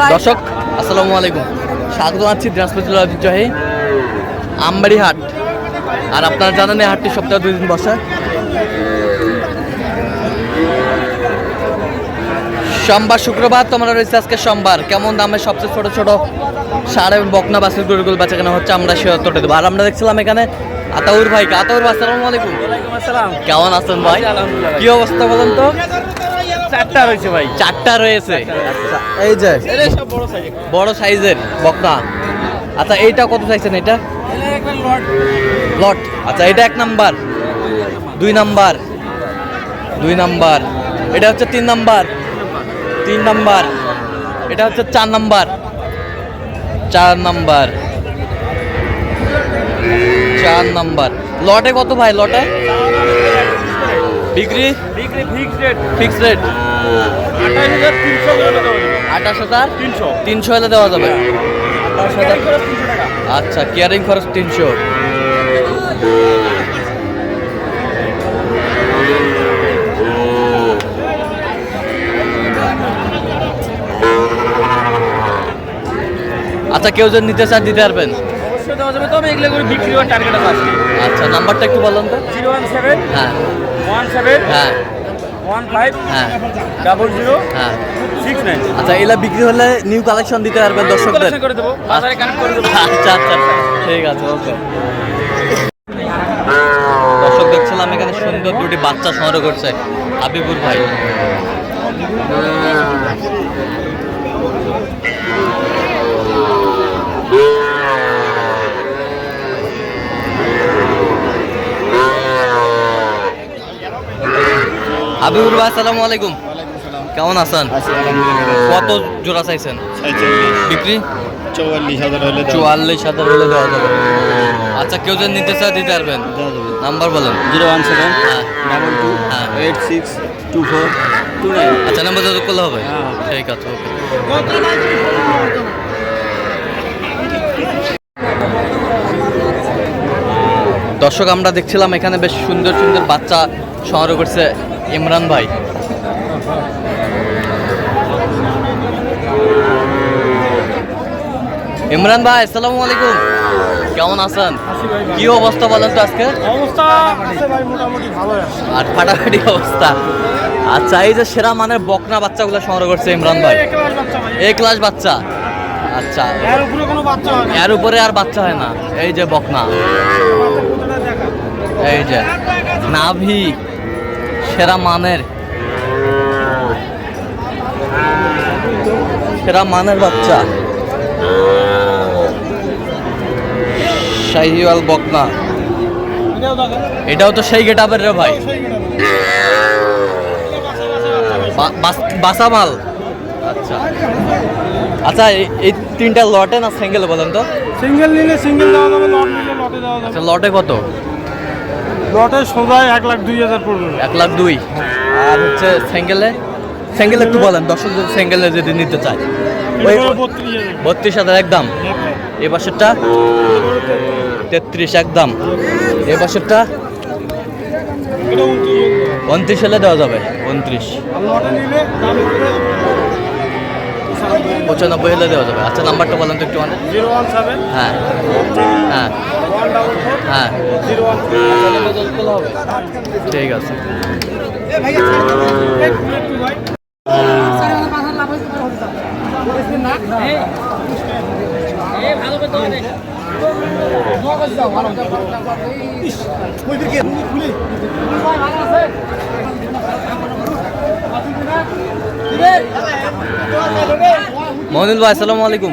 দর্শক আসসালামু আলাইকুম। স্বাগত জানাচ্ছি দিনাজপুর জেলার ঐতিহ্যবাহী আমবাড়ি হাট আর আপনারা জানেন এই হাটটি সপ্তাহে দুই দিন বসে। সোমবার শুক্রবার তোমরা রয়েছে আজকে সোমবার। কেমন দামে সবচেয়ে ছোট ছোট সার এবং বকনা বাসের গরুগুলো বেচা কেনা হচ্ছে আমরা সে উত্তরটা দেবো। আর আমরা দেখছিলাম এখানে আতাউর ভাই। আতাউর ভাই আসসালামু আলাইকুম। কেমন আছেন ভাই? কি অবস্থা বলেন তো? চারটা রয়েছে ভাই। চারটা রয়েছে। আচ্ছা, এই যে। সব বড় সাইজ বড় সাইজের বকনা। আচ্ছা এইটা কত চাইছেন এটা? লট আচ্ছা এটা এক নাম্বার। দুই নাম্বার। দুই নাম্বার। এটা হচ্ছে তিন নাম্বার। তিন নাম্বার। এটা হচ্ছে চার নাম্বার। চার নাম্বার। চার নাম্বার। লটে কত ভাই লটে? বিক্রি বিক্রি ফিক্স রেট। Fix rate? আঠাশ হাজার তিনশো করে আঠাশ হাজার তিনশো। তিনশো হলে দেওয়া যাবে? আঠাশ হাজার। আচ্ছা কেয়ারিং খরচ তিনশো। আচ্ছা কেউ যদি নিতে চান দিতে পারবেন। অবশ্যই দেওয়া যাবে। তবে এগুলো করে বিক্রি হওয়ার টার্গেট আছে। আচ্ছা নাম্বারটা একটু বলুন তো। জিরো ওয়ান সেভেন হ্যাঁ। ওয়ান সেভেন হ্যাঁ। ওয়ান ফাইভ হ্যাঁ। ডাবল জিরো হ্যাঁ। সিক্স নাইন আচ্ছা এগুলা বিক্রি হলে নিউ কালেকশন দিতে পারবেন দর্শকদের? করে দেবো। বাজারে কানেক্ট করে দেবো। আচ্ছা আচ্ছা ঠিক আছে ওকে। দর্শক দেখছিলাম এখানে সুন্দর দুটি বাচ্চা সংগ্রহ করছে হাবিবুর ভাই। হাবিবুর ভাই আসসালামু আলাইকুম। কেমন আছেন? কত জোড়া চাইছেন? বিক্রি? চৌয়াল্লিশ হাজার হলে চুয়াল্লিশ হাজার হলে দেওয়া যাবে। আচ্ছা কেউ যদি নিতে চায় দিতে পারবেন। নাম্বার বলেন। জিরো ওয়ান সেভেন হ্যাঁ। ডাবল টু হ্যাঁ। Eight six two four two nine. আচ্ছা নাম্বার যোগাযোগ করলে হবে? হ্যাঁ। ঠিক আছে ওকে। দর্শক আমরা দেখছিলাম এখানে বেশ সুন্দর সুন্দর বাচ্চা সংগ্রহ করছে ইমরান ভাই। ইমরান ভাই আসসালামু আলাইকুম। কেমন আছেন? কি অবস্থা বলেন তো আজকে? অবস্থা আছে ভাই মোটামুটি ভালো আছে। আর ফাটাফাটি অবস্থা। আচ্ছা এই যে সেরা মানের বকনা বাচ্চাগুলো সংগ্রহ করছে ইমরান ভাই। এ ক্লাস বাচ্চা আচ্ছা। এর উপরে কোনো বাচ্চা হয় না। এর উপরে আর বাচ্চা হয় না। এই যে বকনা। এই যে নাভি। সেরা মানের। সেরা মানের বাচ্চা। শাহিওয়াল বকনা। এটাও তো সেই গেটাপের রে ভাই। বা- বাস- বাসা মাল আচ্ছা। আচ্ছা এই- এই তিনটা লটে না সিঙ্গেল বলেন তো? সিঙ্গেল নিলে সিঙ্গেল দেওয়া যাবে লট নিলে লটে দেওয়া যাবে। আচ্ছা লটে কত? লটে সোজায় এক লাখ দুই হাজার পড়বে। এক লাখ দুই। আর হচ্ছে সিঙ্গেলে সিঙ্গেল একটু বলেন দর্শক যদি সিঙ্গেলে যদি নিতে চায়। ওই বত্রিশ হাজার। একদম। এ বছরটা? তেত্রিশ একদম। এ বছরটা? উনত্রিশ। হলে দেওয়া যাবে উনত্রিশ আর লটে নিলে দাম করে পঁচানব্বই হলে দেওয়া যাবে। আচ্ছা নাম্বারটা বলেন তো একটু মানে জিরো ওয়ান সেভেন। হ্যাঁ। হ্যাঁ। হ্যাঁ। জিরো ওয়ান ঠিক আছে। মহিনুল ভাই আসসালামু আলাইকুম।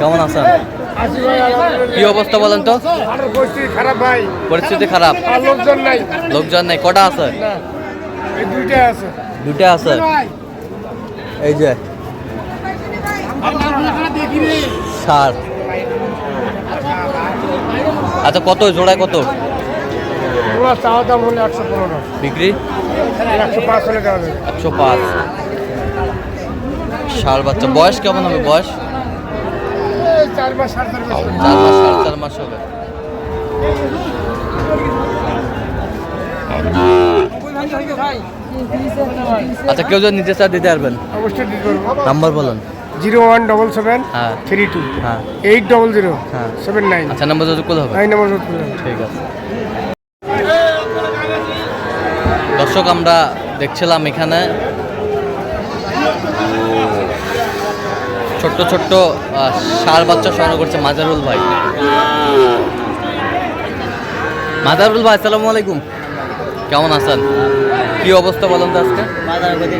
কেমন আছেন? কি অবস্থা বলেন তো? পরিস্থিতি খারাপ ভাই। পরিস্থিতি খারাপ? লোকজন নাই। লোকজন নেই। কটা আছে? এই দুইটা আছে। দুটা আছে? এই যে। সার। আচ্ছা কত? জোড়ায় কত? ওগুলো চাওয়া দাম হলে একশো পনেরো। বিক্রি? একশো পাঁচ হলে দেওয়া যাবে। একশো পাঁচ। ষাট বাচ্চা। বয়স কেমন হবে? বয়স? চার মাস সাড়ে চার মাস চার মাস সাড়ে চার মাস হবে। আচ্ছা কেউ যদি নিতে চায় দিতে পারবেন? অবশ্যই দিতে পারব নাম্বার বলেন। জিরো ওয়ান ডবল সেভেন হ্যাঁ। Three two. হ্যাঁ। এইট ডবল জিরো হ্যাঁ। Seven nine. আচ্ছা নাম্বার করলে হবে। নাইন নম্বর ঠিক আছে। দর্শক আমরা দেখছিলাম এখানে। ছোট্ট ছোট্ট ষাঁড় বাচ্চা সংগ্রহ করছে মাজারুল ভাই। মাজারুল ভাই আসসালামু আলাইকুম। কেমন আছেন? কি অবস্থা বলেন তো আজকে?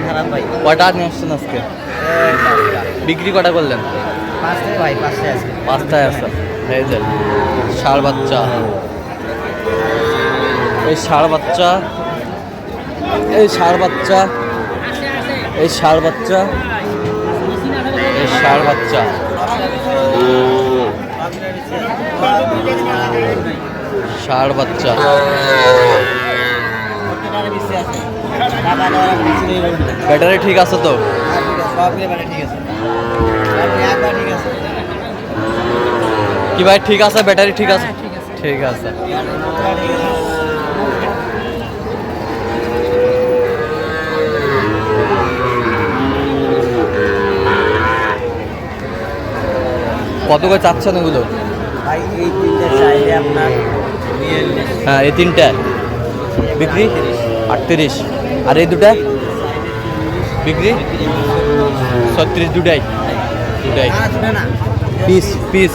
খারাপ ভাই। কয়টা নিয়ে আসছেন আজকে? বিক্রি কটা করলেন? ভাই আছে। পাঁচটায় আছে এই যে ষাঁড় বাচ্চা। এই ষাঁড় বাচ্চা এই ষাঁড় বাচ্চা, এই ষাঁড় বাচ্চা, এই ষাঁড় বাচ্চা। ষাঁড় বাচ্চা। ব্যাটারি ঠিক আছে তো? কি ভাই, ঠিক আছে? ব্যাটারি ঠিক আছে? ঠিক আছে। কত করে চাচ্ছেন ওগুলো? হ্যাঁ এই তিনটা। বিক্রি? আটত্রিশ। আর এই দুটা? বিক্রি? ছত্রিশ দুটাই। দুটাই। Piece piece.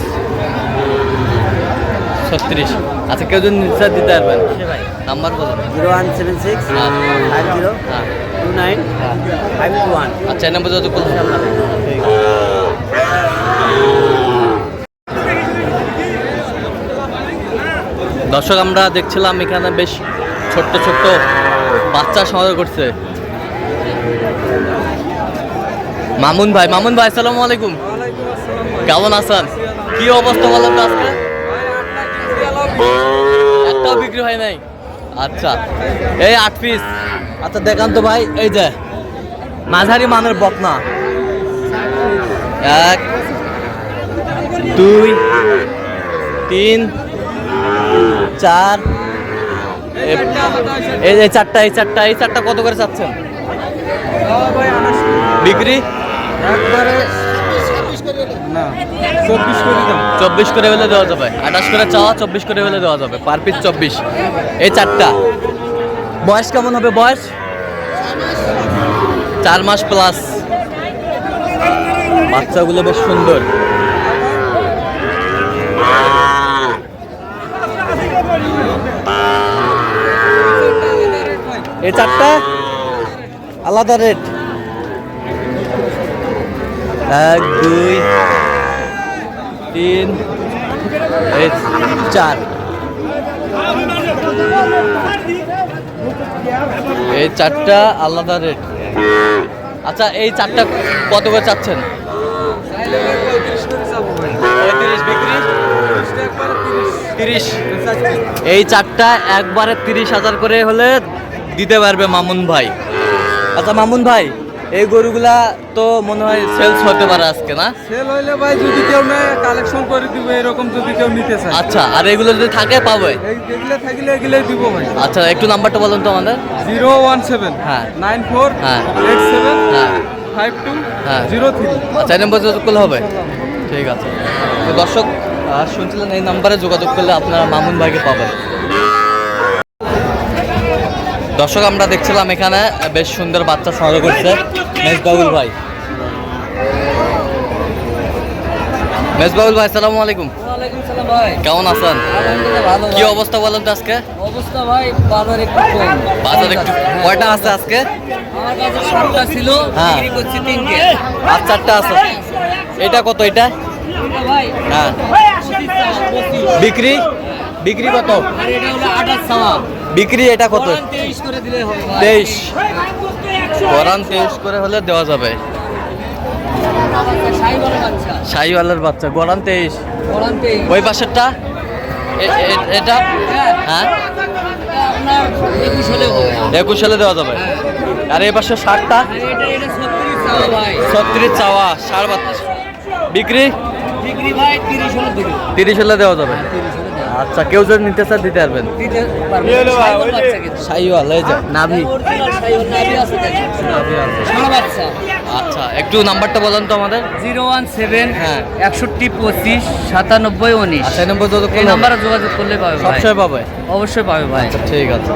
ছত্রিশ। আচ্ছা কেউ যদি নির্দেশ দিতে পারবেন। নাম্বার বলুন জিরো ওয়ান সেভেন সিক্স হ্যাঁ। ফাইভ জিরো হ্যাঁ। Two nine five two one. আচ্ছা এই নাম্বার যত দর্শক, আমরা দেখছিলাম এখানে বেশ ছোট্ট ছোট্ট বাচ্চা সংগ্রহ করছে। মামুন ভাই মামুন ভাই, আসসালামু আলাইকুম। কেমন আছেন? কি অবস্থা বলেন তো আজকে? একটাও বিক্রি হয় নাই। আচ্ছা এই আট পিস আচ্ছা দেখান তো ভাই, এই যে, মাঝারি মানের বকনা। এক, দুই, তিন চার। এই চারটা এই চারটা এই চারটা কত করে চাচ্ছেন? বিক্রি? একবারে না চব্বিশ করে চব্বিশ করে হলে দেওয়া যাবে। আঠাশ করে চাওয়া চব্বিশ করে হলে দেওয়া যাবে। পার পিস চব্বিশ। এই চারটা। বয়স কেমন হবে? বয়স? চার মাস। প্লাস বাচ্চাগুলো বেশ সুন্দর। এই চারটা? আলাদা রেট। এক, দুই, তিন চার। এই চারটা আলাদা রেট। আচ্ছা এই চারটা কত করে চাচ্ছেন? তিরিশ। এই চারটা একবারে তিরিশ হাজার করে হলে দিতে পারবে মামুন ভাই। আচ্ছা মামুন ভাই এই গরুগুলা তো মনে হয় সেলস হতে পারে আজকে না? সেল হইলে ভাই যদি কেউ নেয় কালেকশন করে দিবে এরকম যদি কেউ নিতে চায়। আচ্ছা আর এগুলো যদি থাকে পাবে? এই এগুলো থাকলে এগুলোই দিব ভাই। আচ্ছা একটু নাম্বারটা বলুন তো আমাদের। জিরো ওয়ান সেভেন হ্যাঁ। নাইন ফোর হ্যাঁ। এইট সেভেন হ্যাঁ। ফাইভ টু হ্যাঁ। Zero three. আচ্ছা এই নাম্বার যোগাযোগ করলে হবে? ঠিক আছে। দর্শক শুনছিলেন এই নাম্বারে যোগাযোগ করলে আপনারা মামুন ভাইকে পাবেন। দর্শক আমরা দেখছিলাম এখানে বেশ সুন্দর বাচ্চা সংগ্রহ করছে মেজবাউল ভাই। মেজবাউল ভাই আসসালামু আলাইকুম। ভাই। কেমন আছেন? কি অবস্থা বলেন তো আজকে? অবস্থা ভাই বাজার একটু বাজার একটু কয়টা আছে আজকে? আমার কাছে সাতটা ছিল হ্যাঁ। বিক্রি করছি তিনটে। পাঁচ চারটা আছে। এটা কত এটা? হ্যাঁ। বিক্রি? বিক্রি কত? আর এটা হলো আঠাশ সাওয়া বিক্রি এটা কত? তেইশ ভাই। তেইশ। করে হলে দেওয়া যাবে। শাহিওয়ালার বাচ্চা কোরআন তেইশ। ওই পাশেরটা? এ- এ- এটা? হ্যাঁ। হ্যাঁ? একুশ হলে সালে দেওয়া যাবে। আর এই পাশে ষাটটা ছত্রিশ চাওয়া ষাট বাচ্চা। বিক্রি? বিক্রি ভাই তিরিশ হলে দেওয়া যাবে। দেবে আচ্ছা কেউ যদি নিতে চান দিতে পারবেন। দিতে পারবে শাহিওয়াল বাচ্চা কিন্তু। শাহিওয়াল এই যে নাভি। অরিজিনাল শাহিওয়াল নাভি আছে দেখেন। নাভি আছে। ষাঁড় বাচ্চা। আচ্ছা একটু নাম্বারটা বলেন তো আমাদের। জিরো ওয়ান সেভেন হ্যাঁ। একষট্টি পঁচিশ সাতানব্বই উনিশ। সাতানব্বই এই নম্বর যোগাযোগ করলে পাবে অবশ্যই সবসময় পাবে। অবশ্যই পাবে ভাই। আচ্ছা ঠিক আছে।